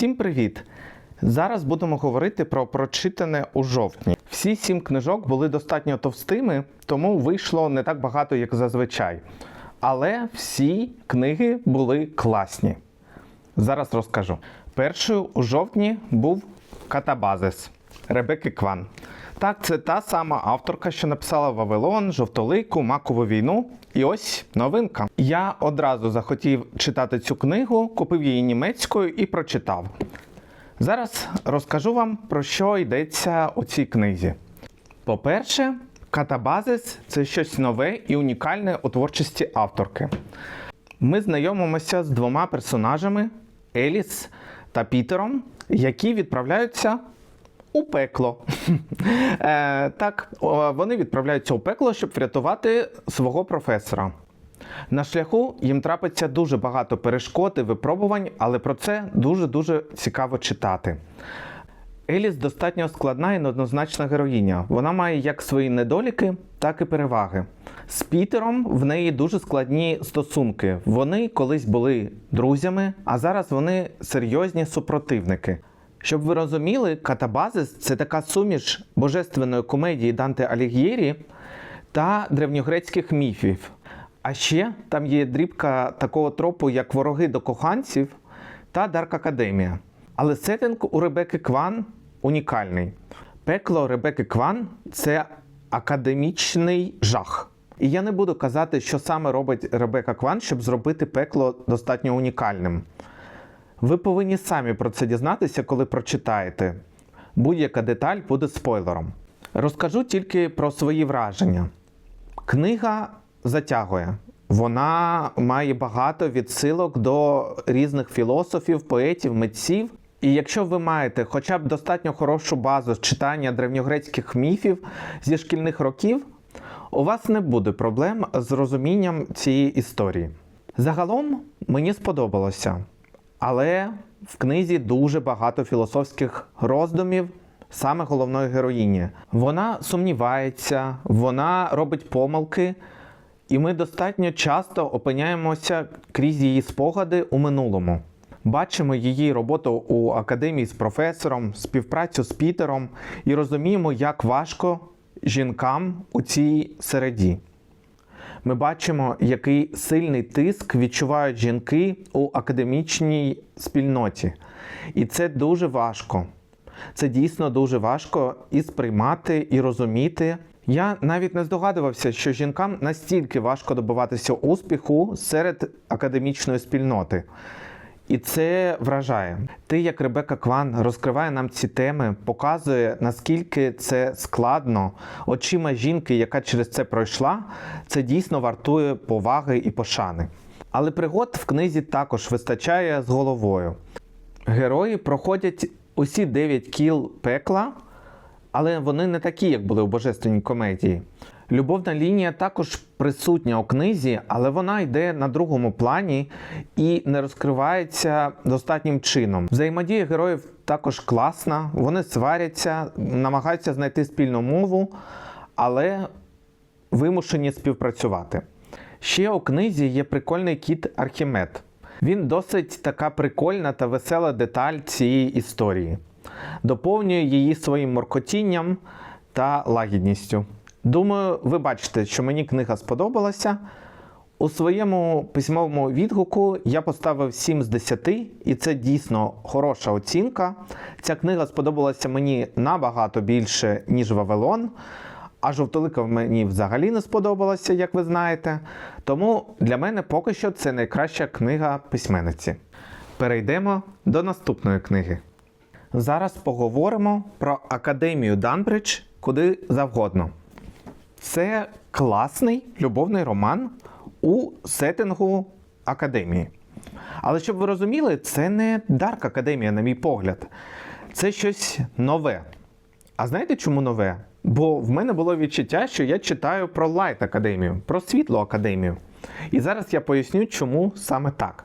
Всім привіт! Зараз будемо говорити про прочитане у жовтні. Всі сім книжок були достатньо товстими, тому вийшло не так багато, як зазвичай. Але всі книги були класні. Зараз розкажу. Першою у жовтні був Катабазис Ребекки Кван. Так, це та сама авторка, що написала Вавилон, Жовтолику, Макову війну. І ось новинка. Я одразу захотів читати цю книгу, купив її німецькою і прочитав. Зараз розкажу вам, про що йдеться у цій книзі. По-перше, катабазис це щось нове і унікальне у творчості авторки. Ми знайомимося з двома персонажами Еліс та Пітером, які відправляються у пекло. Е, так, вони відправляються у пекло, щоб врятувати свого професора. На шляху їм трапиться дуже багато перешкод і випробувань, але про це дуже-дуже цікаво читати. Еліс достатньо складна і неоднозначна героїня. Вона має як свої недоліки, так і переваги. З Пітером в неї дуже складні стосунки. Вони колись були друзями, а зараз вони серйозні супротивники. Щоб ви розуміли, катабазис це така суміш божественної комедії Данте Аліг'єрі та древньогрецьких міфів. А ще там є дрібка такого тропу, як вороги до коханців та Дарк Академія. Але сеттинг у Ребекки Кван унікальний. Пекло Ребекки Кван це академічний жах. І я не буду казати, що саме робить Ребека Кван, щоб зробити пекло достатньо унікальним. Ви повинні самі про це дізнатися, коли прочитаєте. Будь-яка деталь буде спойлером. Розкажу тільки про свої враження. Книга затягує. Вона має багато відсилок до різних філософів, поетів, митців. І якщо ви маєте хоча б достатньо хорошу базу з читання древньогрецьких міфів зі шкільних років, у вас не буде проблем з розумінням цієї історії. Загалом мені сподобалося, але в книзі дуже багато філософських роздумів саме головної героїні. Вона сумнівається, вона робить помилки, і ми достатньо часто опиняємося крізь її спогади у минулому. Бачимо її роботу у академії з професором, співпрацю з Пітером і розуміємо, як важко жінкам у цій середі. Ми бачимо, який сильний тиск відчувають жінки у академічній спільноті. І це дуже важко. Це дійсно дуже важко і сприймати, і розуміти. Я навіть не здогадувався, що жінкам настільки важко добиватися успіху серед академічної спільноти. І це вражає. Ти, як Ребека Кван, розкриває нам ці теми, показує, наскільки це складно очима жінки, яка через це пройшла, це дійсно вартує поваги і пошани. Але пригод в книзі також вистачає з головою. Герої проходять усі 9 кіл пекла, але вони не такі, як були у божественній комедії. Любовна лінія також присутня у книзі, але вона йде на другому плані і не розкривається достатнім чином. Взаємодія героїв також класна, вони сваряться, намагаються знайти спільну мову, але вимушені співпрацювати. Ще у книзі є прикольний кіт Архімед. Він досить така прикольна та весела деталь цієї історії, доповнює її своїм моркотінням та лагідністю. Думаю, ви бачите, що мені книга сподобалася. У своєму письмовому відгуку я поставив 7 з 10, і це дійсно хороша оцінка. Ця книга сподобалася мені набагато більше, ніж Вавилон. А жовтолика мені взагалі не сподобалася, як ви знаєте. Тому для мене поки що це найкраща книга письменниці. Перейдемо до наступної книги. Зараз поговоримо про Академію Данбридж куди завгодно. Це класний любовний роман у сеттингу академії. Але щоб ви розуміли, це не Дарк Академія, на мій погляд. Це щось нове. А знаєте чому нове? Бо в мене було відчуття, що я читаю про Лайт Академію, про світлу академію. І зараз я поясню, чому саме так.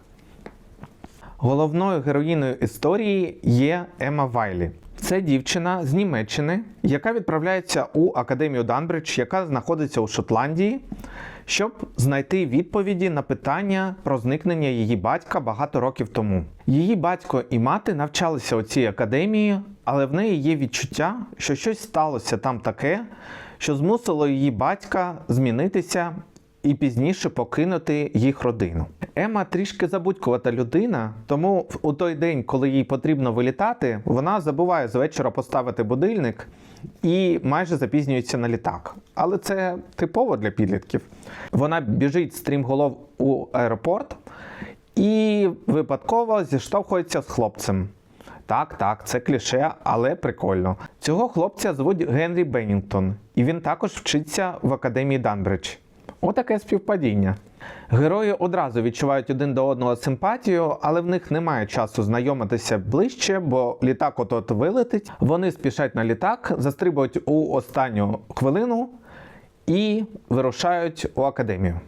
Головною героїною історії є Ема Вайлі. Це дівчина з Німеччини, яка відправляється у академію Данбридж, яка знаходиться у Шотландії, щоб знайти відповіді на питання про зникнення її батька багато років тому. Її батько і мати навчалися у цій академії, але в неї є відчуття, що щось сталося там таке, що змусило її батька змінитися і пізніше покинути їх родину. Ема трішки забудькувата людина, тому у той день, коли їй потрібно вилітати, вона забуває з вечора поставити будильник і майже запізнюється на літак. Але це типово для підлітків. Вона біжить стрімголов у аеропорт і випадково зіштовхується з хлопцем. Так, так, це кліше, але прикольно. Цього хлопця звуть Генрі Беннінгтон, і він також вчиться в академії Данбридж. Отаке співпадіння. Герої одразу відчувають один до одного симпатію, але в них немає часу знайомитися ближче, бо літак от-от вилетить. Вони спішать на літак, застрибують у останню хвилину і вирушають у академію.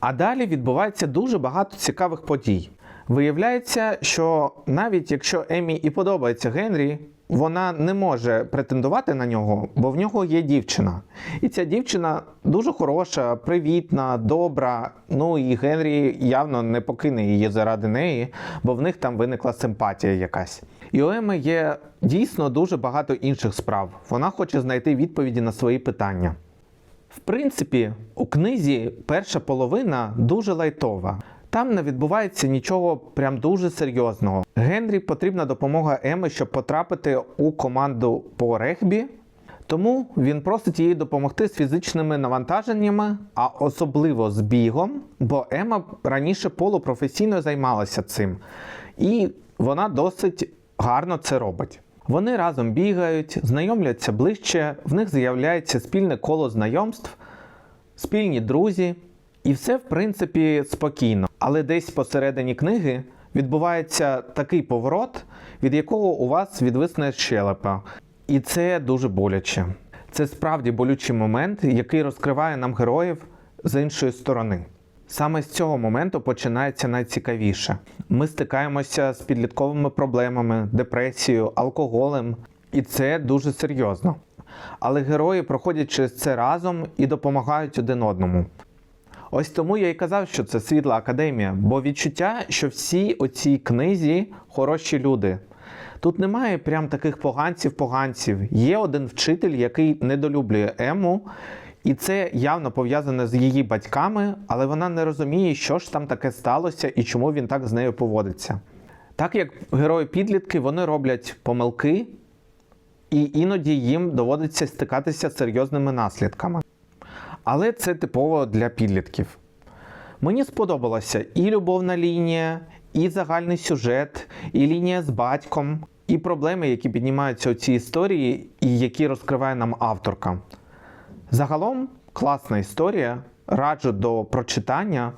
А далі відбувається дуже багато цікавих подій. Виявляється, що навіть якщо Емі і подобається Генрі, вона не може претендувати на нього, бо в нього є дівчина. І ця дівчина дуже хороша, привітна, добра. Ну і Генрі явно не покине її заради неї, бо в них там виникла симпатія якась. І у Еми є дійсно дуже багато інших справ. Вона хоче знайти відповіді на свої питання. В принципі, у книзі перша половина дуже лайтова. Там не відбувається нічого прям дуже серйозного. Генрі потрібна допомога Еми, щоб потрапити у команду по регбі. Тому він просить її допомогти з фізичними навантаженнями, а особливо з бігом, бо Ема раніше полупрофесійно займалася цим. І вона досить гарно це робить. Вони разом бігають, знайомляться ближче, в них з'являється спільне коло знайомств, спільні друзі, і все, в принципі, спокійно. Але десь посередині книги відбувається такий поворот, від якого у вас відвисне щелепа. І це дуже боляче. Це справді болючий момент, який розкриває нам героїв з іншої сторони. Саме з цього моменту починається найцікавіше. Ми стикаємося з підлітковими проблемами, депресією, алкоголем, і це дуже серйозно. Але герої проходять через це разом і допомагають один одному. Ось тому я й казав, що це світла академія, бо відчуття, що всі у цій книзі хороші люди. Тут немає прям таких поганців-поганців. Є один вчитель, який недолюблює Ему, і це явно пов'язане з її батьками, але вона не розуміє, що ж там таке сталося і чому він так з нею поводиться. Так як герої-підлітки вони роблять помилки, і іноді їм доводиться стикатися з серйозними наслідками. Але це типово для підлітків. Мені сподобалася і любовна лінія, і загальний сюжет, і лінія з батьком, і проблеми, які піднімаються у цій історії, і які розкриває нам авторка. Загалом класна історія. Раджу до прочитання.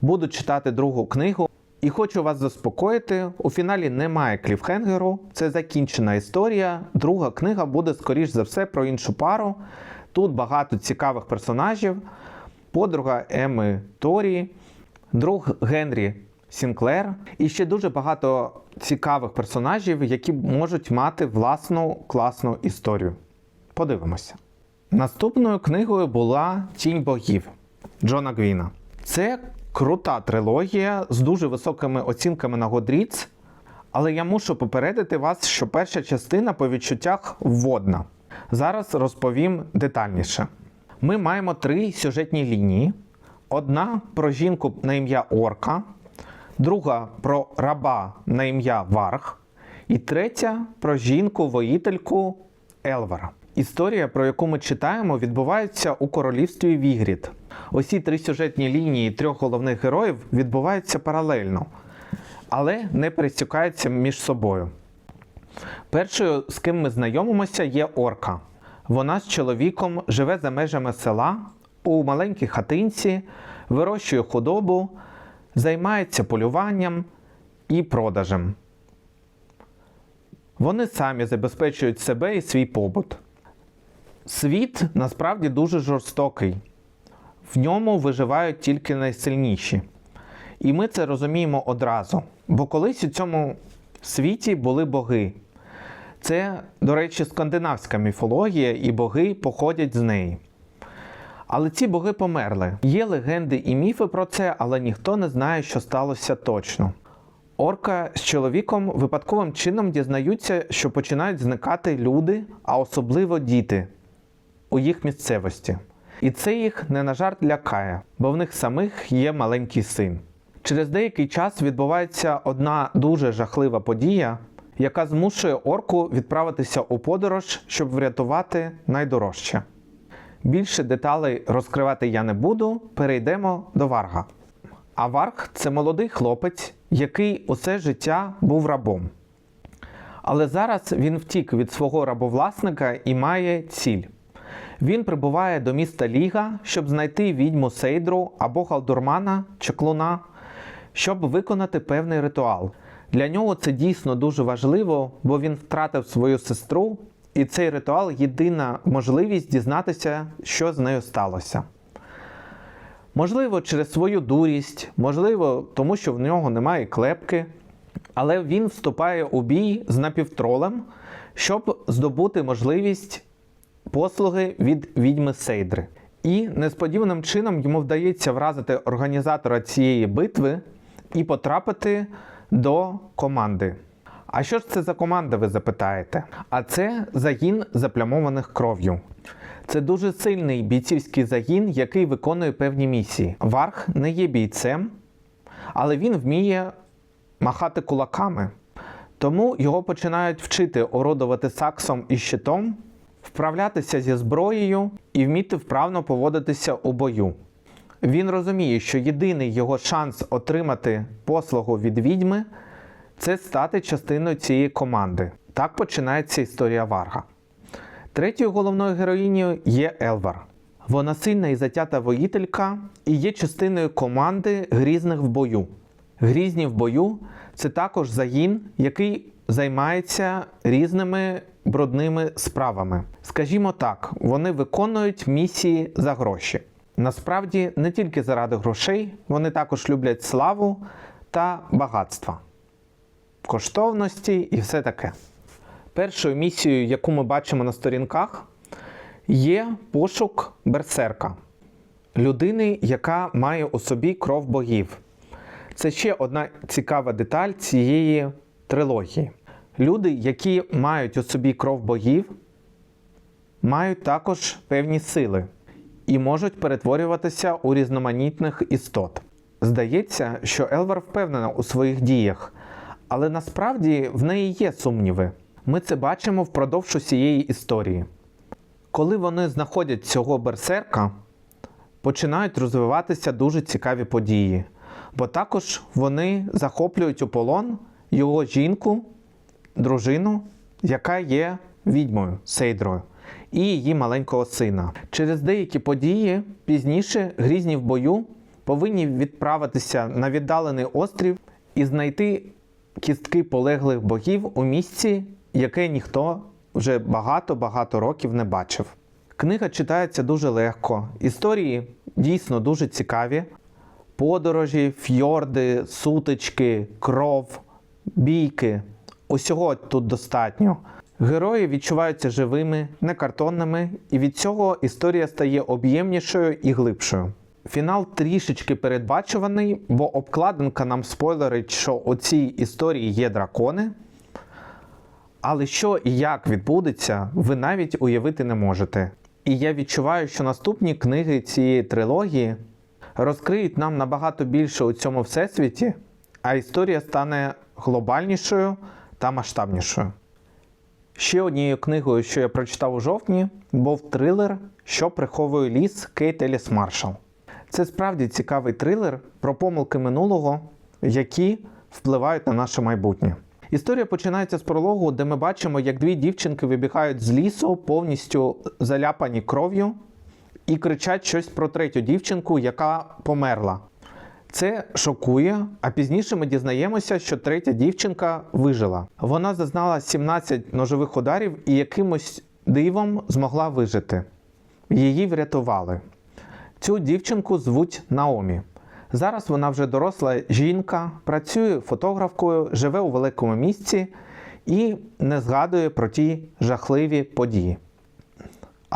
Буду читати другу книгу. І хочу вас заспокоїти: у фіналі немає кліфхенгеру, це закінчена історія. Друга книга буде, скоріш за все, про іншу пару. Тут багато цікавих персонажів. Подруга Еми Торі, друг Генрі Сінклер і ще дуже багато цікавих персонажів, які можуть мати власну класну історію. Подивимося. Наступною книгою була Тінь богів Джона Гвіна. Це крута трилогія з дуже високими оцінками на Goodreads, але я мушу попередити вас, що перша частина по відчуттях вводна. Зараз розповім детальніше. Ми маємо три сюжетні лінії: одна про жінку на ім'я Орка, друга про раба на ім'я Варг, і третя про жінку-воїтельку Елвара. Історія, про яку ми читаємо, відбувається у королівстві Вігрід. Усі три сюжетні лінії трьох головних героїв відбуваються паралельно, але не пересікаються між собою. Першою, з ким ми знайомимося, є орка. Вона з чоловіком живе за межами села у маленькій хатинці, вирощує худобу, займається полюванням і продажем. Вони самі забезпечують себе і свій побут. Світ насправді дуже жорстокий. В ньому виживають тільки найсильніші. І ми це розуміємо одразу. Бо колись у цьому світі були боги. Це, до речі, скандинавська міфологія, і боги походять з неї. Але ці боги померли. Є легенди і міфи про це, але ніхто не знає, що сталося точно. Орка з чоловіком випадковим чином дізнаються, що починають зникати люди, а особливо діти у їх місцевості. І це їх не на жарт лякає, бо в них самих є маленький син. Через деякий час відбувається одна дуже жахлива подія, яка змушує орку відправитися у подорож, щоб врятувати найдорожче. Більше деталей розкривати я не буду, перейдемо до Варга. А Варг це молодий хлопець, який усе життя був рабом. Але зараз він втік від свого рабовласника і має ціль. Він прибуває до міста Ліга, щоб знайти відьму Сейдру або Галдурмана Чеклуна, щоб виконати певний ритуал. Для нього це дійсно дуже важливо, бо він втратив свою сестру, і цей ритуал єдина можливість дізнатися, що з нею сталося. Можливо, через свою дурість, можливо, тому що в нього немає клепки, але він вступає у бій з напівтролем, щоб здобути можливість послуги від відьми Сейдри. І несподіваним чином йому вдається вразити організатора цієї битви і потрапити до команди. А що ж це за команда, ви запитаєте? А це загін заплямованих кров'ю. Це дуже сильний бійцівський загін, який виконує певні місії. Варг не є бійцем, але він вміє махати кулаками. Тому його починають вчити орудувати саксом і щитом, вправлятися зі зброєю і вміти вправно поводитися у бою. Він розуміє, що єдиний його шанс отримати послугу від відьми це стати частиною цієї команди. Так починається історія Варга. Третьою головною героїнею є Елвар. Вона сильна і затята воїтелька і є частиною команди грізних в бою. Грізні в бою це також загін, який займається різними брудними справами. Скажімо так, вони виконують місії за гроші. Насправді, не тільки заради грошей, вони також люблять славу та багатства, коштовності і все таке. Першою місією, яку ми бачимо на сторінках, є пошук берсерка людини, яка має у собі кров богів. Це ще одна цікава деталь цієї трилогії. Люди, які мають у собі кров богів, мають також певні сили і можуть перетворюватися у різноманітних істот. Здається, що Елвар впевнена у своїх діях, але насправді в неї є сумніви. Ми це бачимо впродовж усієї історії. Коли вони знаходять цього берсерка, починають розвиватися дуже цікаві події, бо також вони захоплюють у полон його жінку, дружину, яка є відьмою Сейдрою, і її маленького сина. Через деякі події пізніше грізні в бою повинні відправитися на віддалений острів і знайти кістки полеглих богів у місці, яке ніхто вже багато-багато років не бачив. Книга читається дуже легко. Історії дійсно дуже цікаві. Подорожі, фьорди, сутички, кров, бійки. Усього тут достатньо. Герої відчуваються живими, не картонними, і від цього історія стає об'ємнішою і глибшою. Фінал трішечки передбачуваний, бо обкладинка нам спойлерить, що у цій історії є дракони. Але що і як відбудеться, ви навіть уявити не можете. І я відчуваю, що наступні книги цієї трилогії розкриють нам набагато більше у цьому всесвіті, а історія стане глобальнішою та масштабнішою. Ще однією книгою, що я прочитав у жовтні, був трилер, що приховує ліс Кейт Еліс Маршал. Це справді цікавий трилер про помилки минулого, які впливають на наше майбутнє. Історія починається з прологу, де ми бачимо, як дві дівчинки вибігають з лісу, повністю заляпані кров'ю, і кричать щось про третю дівчинку, яка померла. Це шокує, а пізніше ми дізнаємося, що третя дівчинка вижила. Вона зазнала 17 ножових ударів і якимось дивом змогла вижити. Її врятували. Цю дівчинку звуть Наомі. Зараз вона вже доросла жінка, працює фотографкою, живе у великому місці і не згадує про ті жахливі події.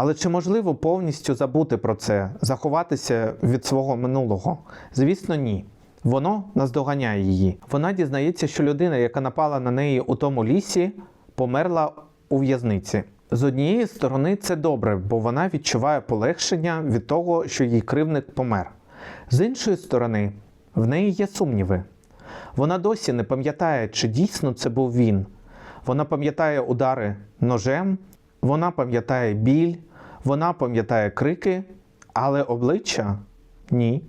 Але чи можливо повністю забути про це, заховатися від свого минулого? Звісно, ні. Воно наздоганяє її. Вона дізнається, що людина, яка напала на неї у тому лісі, померла у в'язниці. З однієї сторони, це добре, бо вона відчуває полегшення від того, що її кривник помер. З іншої сторони, в неї є сумніви. Вона досі не пам'ятає, чи дійсно це був він. Вона пам'ятає удари ножем, вона пам'ятає біль, вона пам'ятає крики, але обличчя ні.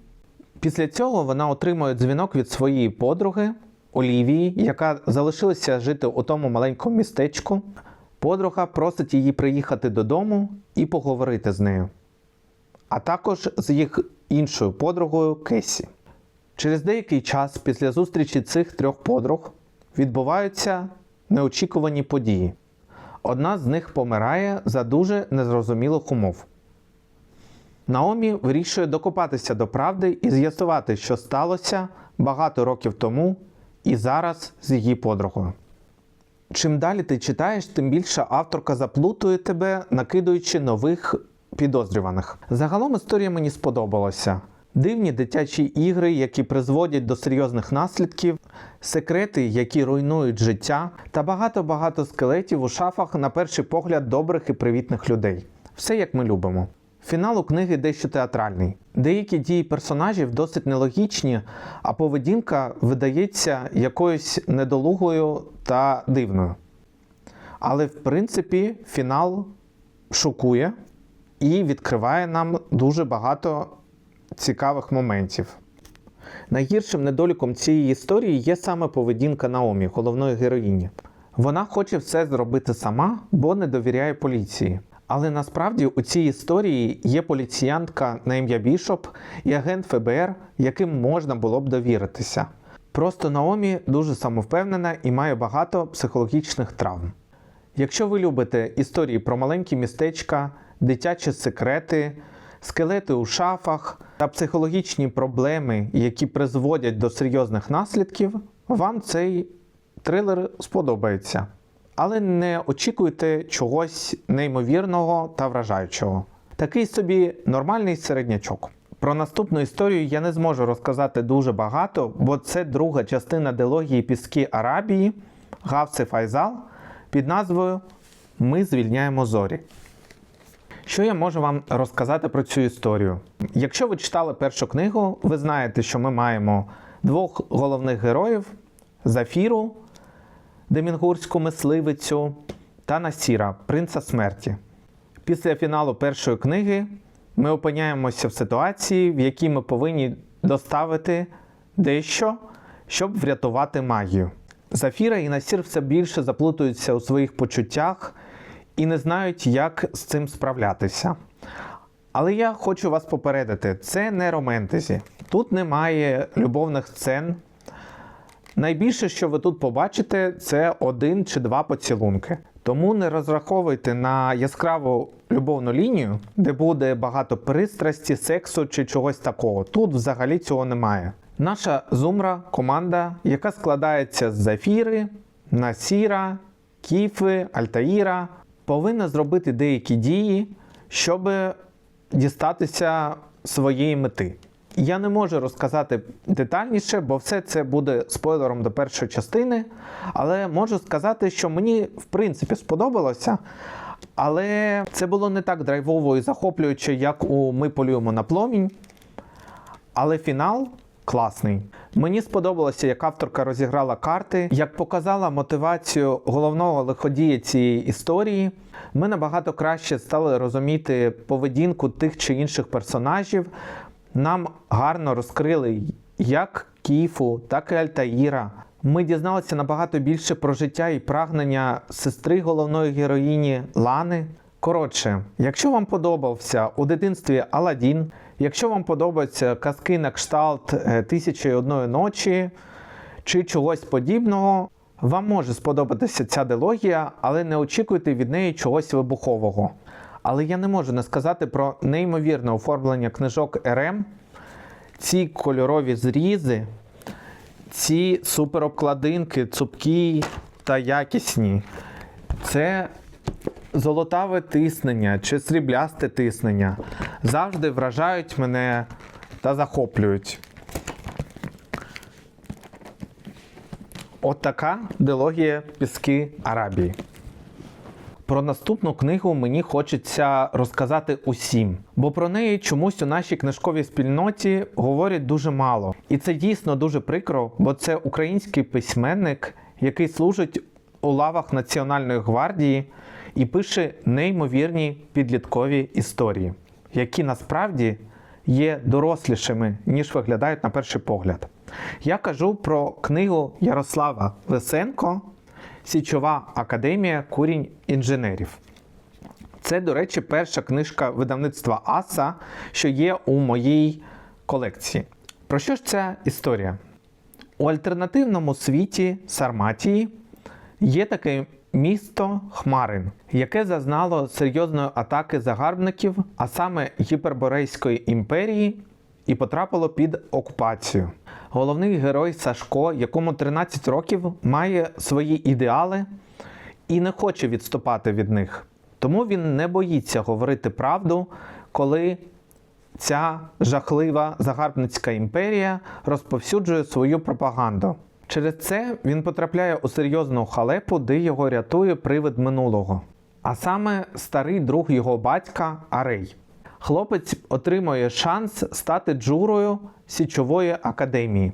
Після цього вона отримує дзвінок від своєї подруги Олівії, яка залишилася жити у тому маленькому містечку. Подруга просить її приїхати додому і поговорити з нею, а також з їх іншою подругою Кесі. Через деякий час після зустрічі цих трьох подруг відбуваються неочікувані події. Одна з них помирає за дуже незрозумілих умов. Наомі вирішує докопатися до правди і з'ясувати, що сталося багато років тому і зараз з її подругою. Чим далі ти читаєш, тим більше авторка заплутує тебе, накидуючи нових підозрюваних. Загалом історія мені сподобалася. Дивні дитячі ігри, які призводять до серйозних наслідків, секрети, які руйнують життя, та багато-багато скелетів у шафах, на перший погляд, добрих і привітних людей. Все як ми любимо. Фінал у книги дещо театральний. Деякі дії персонажів досить нелогічні, а поведінка видається якоюсь недолугою та дивною. Але в принципі фінал шокує і відкриває нам дуже багато цікавих моментів. Найгіршим недоліком цієї історії є саме поведінка Наомі, головної героїні. Вона хоче все зробити сама, бо не довіряє поліції. Але насправді у цій історії є поліціянтка на ім'я Бішоп і агент ФБР, яким можна було б довіритися. Просто Наомі дуже самовпевнена і має багато психологічних травм. Якщо ви любите історії про маленькі містечка, дитячі секрети, скелети у шафах та психологічні проблеми, які призводять до серйозних наслідків, вам цей трилер сподобається. Але не очікуйте чогось неймовірного та вражаючого. Такий собі нормальний середнячок. Про наступну історію я не зможу розказати дуже багато, бо це друга частина дилогії Піски Арабії Гавси Файзал під назвою Ми звільняємо зорі. Що я можу вам розказати про цю історію? Якщо ви читали першу книгу, ви знаєте, що ми маємо двох головних героїв Зафіру, демінгурську мисливицю, та Насіра, принца смерті. Після фіналу першої книги ми опиняємося в ситуації, в якій ми повинні доставити дещо, щоб врятувати магію. Зафіра і Насір все більше заплутуються у своїх почуттях і не знають, як з цим справлятися. Але я хочу вас попередити: це не романтезі. Тут немає любовних сцен. Найбільше, що ви тут побачите, це один чи два поцілунки. Тому не розраховуйте на яскраву любовну лінію, де буде багато пристрасті, сексу чи чогось такого. Тут взагалі цього немає. Наша зумра команда, яка складається з Зафіри, Насіра, Кіфи, Альтаїра, повинна зробити деякі дії, щоб дістатися своєї мети. Я не можу розказати детальніше, бо все це буде спойлером до першої частини. Але можу сказати, що мені в принципі сподобалося. Але це було не так драйвово і захоплююче, як у Ми полюємо на пломінь. Але фінал класний. Мені сподобалося, як авторка розіграла карти, як показала мотивацію головного лиходія цієї історії. Ми набагато краще стали розуміти поведінку тих чи інших персонажів. Нам гарно розкрили як Кіфу, так і Альтаїра. Ми дізналися набагато більше про життя і прагнення сестри головної героїні Лани. Коротше, якщо вам подобався у дитинстві Аладдін, якщо вам подобаються казки на кшталт е, Тисячі і одної ночі чи чогось подібного, вам може сподобатися ця дилогія, але не очікуйте від неї чогось вибухового. Але я не можу не сказати про неймовірне оформлення книжок РМ, ці кольорові зрізи, ці суперобкладинки, цупкі та якісні. Це золотаве тиснення чи сріблясте тиснення завжди вражають мене та захоплюють. От така дилогія Піски Арабії. Про наступну книгу мені хочеться розказати усім, бо про неї чомусь у нашій книжковій спільноті говорять дуже мало. І це дійсно дуже прикро, бо це український письменник, який служить у лавах Національної гвардії і пише неймовірні підліткові історії, які насправді є дорослішими, ніж виглядають на перший погляд. Я кажу про книгу Ярослава Лисенко Січова академія курінь інженерів. Це, до речі, перша книжка видавництва Аса, що є у моїй колекції. Про що ж ця історія? У альтернативному світі Сарматії є таке місто Хмарин, яке зазнало серйозної атаки загарбників, а саме Гіперборейської імперії, і потрапило під окупацію. Головний герой Сашко, якому 13 років, має свої ідеали і не хоче відступати від них. Тому він не боїться говорити правду, коли ця жахлива загарбницька імперія розповсюджує свою пропаганду. Через це він потрапляє у серйозну халепу, де його рятує привид минулого. А саме старий друг його батька Арей. Хлопець отримує шанс стати джурою Січової академії.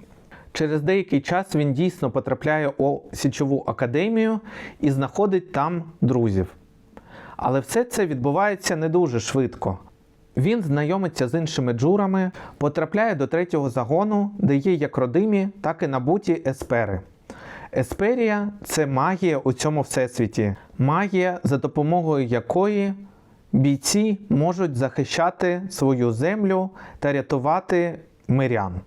Через деякий час він дійсно потрапляє у Січову академію і знаходить там друзів. Але все це відбувається не дуже швидко. Він знайомиться з іншими джурами, потрапляє до третього загону, де є як родимі, так і набуті еспери. Есперія це магія у цьому всесвіті, магія, за допомогою якої бійці можуть захищати свою землю та рятувати мирян.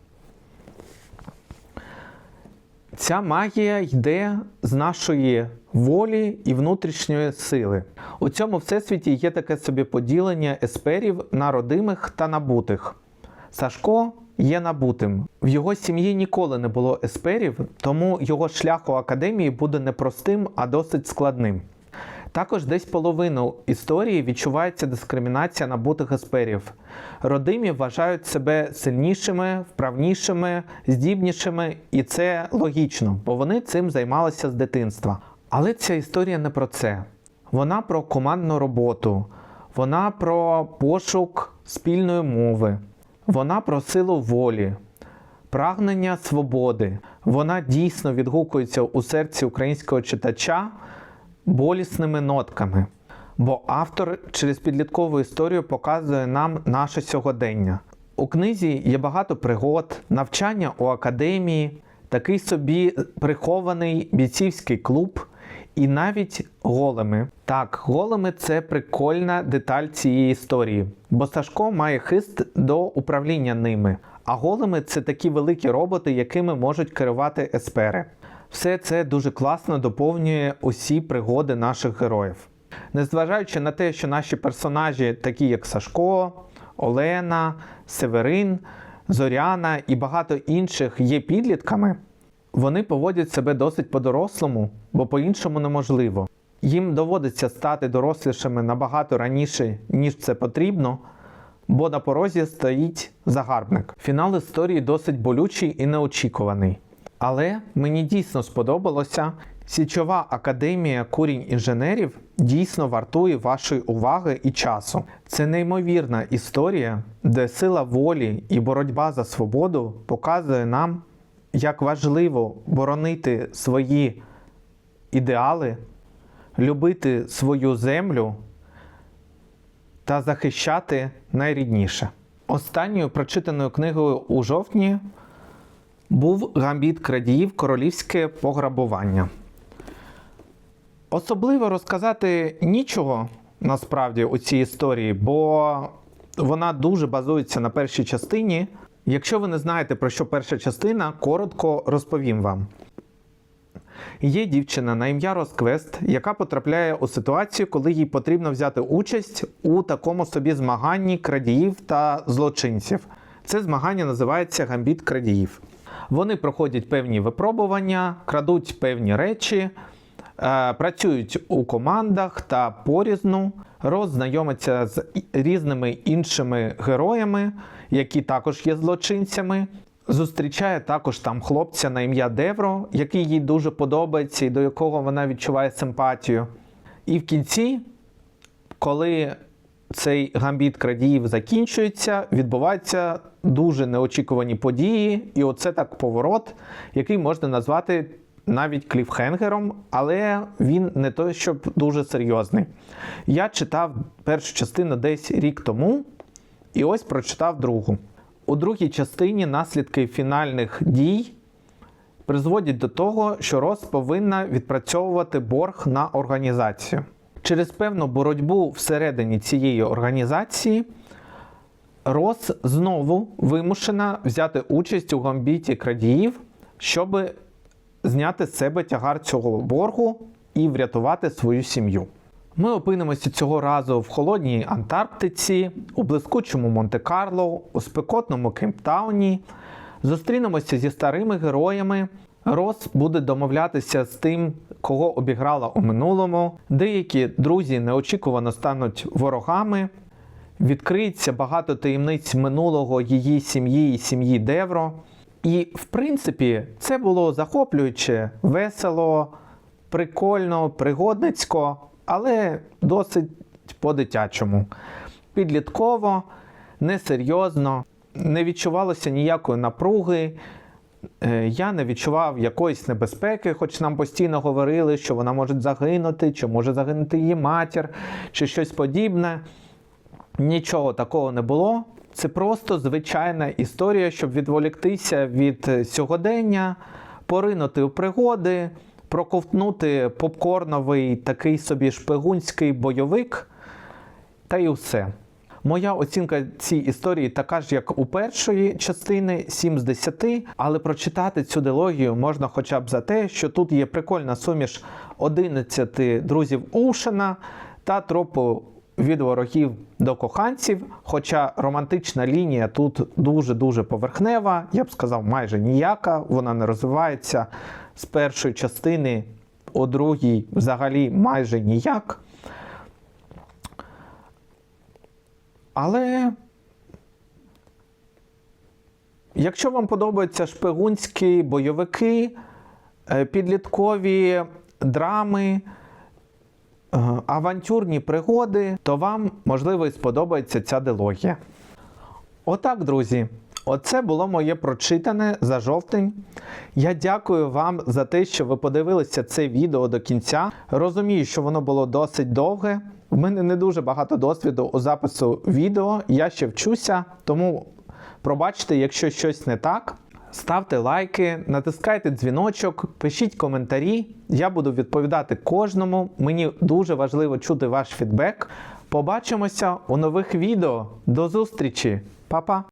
Ця магія йде з нашої волі і внутрішньої сили. У цьому всесвіті є таке собі поділення есперів на родимих та набутих. Сашко є набутим. В його сім'ї ніколи не було есперів, тому його шлях у академії буде непростим, а досить складним. Також десь половину історії відчувається дискримінація набутих есперів. Родимі вважають себе сильнішими, вправнішими, здібнішими, і це логічно, бо вони цим займалися з дитинства. Але ця історія не про це. Вона про командну роботу, вона про пошук спільної мови, вона про силу волі, прагнення свободи. Вона дійсно відгукується у серці українського читача болісними нотками. Бо автор через підліткову історію показує нам наше сьогодення. У книзі є багато пригод, навчання у академії, такий собі прихований бійцівський клуб, і навіть голими. Так, голими це прикольна деталь цієї історії, бо Сашко має хист до управління ними, а голими це такі великі роботи, якими можуть керувати еспери. Все це дуже класно доповнює усі пригоди наших героїв. Незважаючи на те, що наші персонажі, такі як Сашко, Олена, Северин, Зоряна і багато інших, є підлітками, вони поводять себе досить по-дорослому, бо по-іншому неможливо. Їм доводиться стати дорослішими набагато раніше, ніж це потрібно, бо на порозі стоїть загарбник. Фінал історії досить болючий і неочікуваний. Але мені дійсно сподобалося. Січова академія курінь інженерів дійсно вартує вашої уваги і часу. Це неймовірна історія, де сила волі і боротьба за свободу показує нам, як важливо боронити свої ідеали, любити свою землю та захищати найрідніше. Останньою прочитаною книгою у жовтні був гамбіт крадіїв королівське пограбування. Особливо розказати нічого насправді у цій історії, бо вона дуже базується на першій частині. Якщо ви не знаєте, про що перша частина, коротко розповім вам. Є дівчина на ім'я Росквест, яка потрапляє у ситуацію, коли їй потрібно взяти участь у такому собі змаганні крадіїв та злочинців. Це змагання називається Гамбіт крадіїв. Вони проходять певні випробування, крадуть певні речі, е, працюють у командах та порізну, роззнайомиться з різними іншими героями, які також є злочинцями. Зустрічає також там хлопця на ім'я Девро, який їй дуже подобається і до якого вона відчуває симпатію. І в кінці, коли цей гамбіт крадіїв закінчується, відбуваються дуже неочікувані події, і оце так поворот, який можна назвати навіть кліфхенгером, але він не той, щоб дуже серйозний. Я читав першу частину десь рік тому, і ось прочитав другу. У другій частині наслідки фінальних дій призводять до того, що Рос повинна відпрацьовувати борг на організацію. Через певну боротьбу всередині цієї організації Рос знову вимушена взяти участь у гамбіті крадіїв, щоб зняти з себе тягар цього боргу і врятувати свою сім'ю. Ми опинимося цього разу в холодній Антарктиці, у блискучому Монте-Карло, у спекотному Кейптауні. Зустрінемося зі старими героями. Рос буде домовлятися з тим, кого обіграла у минулому. Деякі друзі неочікувано стануть ворогами. Відкриється багато таємниць минулого її сім'ї і сім'ї Девро. І, в принципі, це було захоплююче, весело, прикольно, пригодницько, але досить по-дитячому. Підлітково, несерйозно, не відчувалося ніякої напруги. Е, Я не відчував якоїсь небезпеки, хоч нам постійно говорили, що вона може загинути, чи може загинути її матір, чи щось подібне. Нічого такого не було. Це просто звичайна історія, щоб відволіктися від е, сьогодення, поринути у пригоди, проковтнути попкорновий такий собі шпигунський бойовик, та й все. Моя оцінка цій історії така ж, як у першої частини 7 з 10, але прочитати цю дилогію можна хоча б за те, що тут є прикольна суміш 11 друзів Оушена та тропу від ворогів до коханців. Хоча романтична лінія тут дуже-дуже поверхнева, я б сказав, майже ніяка, вона не розвивається з першої частини, у другій взагалі майже ніяк. Але якщо вам подобаються шпигунські бойовики, е, підліткові драми, е, авантюрні пригоди, то вам, можливо, і сподобається ця дилогія. Отак, друзі. Оце було моє прочитане за жовтень. Я дякую вам за те, що ви подивилися це відео до кінця. Розумію, що воно було досить довге. В мене не дуже багато досвіду у запису відео. Я ще вчуся, тому пробачте, якщо щось не так. Ставте лайки, натискайте дзвіночок, пишіть коментарі. Я буду відповідати кожному. Мені дуже важливо чути ваш фідбек. Побачимося у нових відео. До зустрічі, Па-па!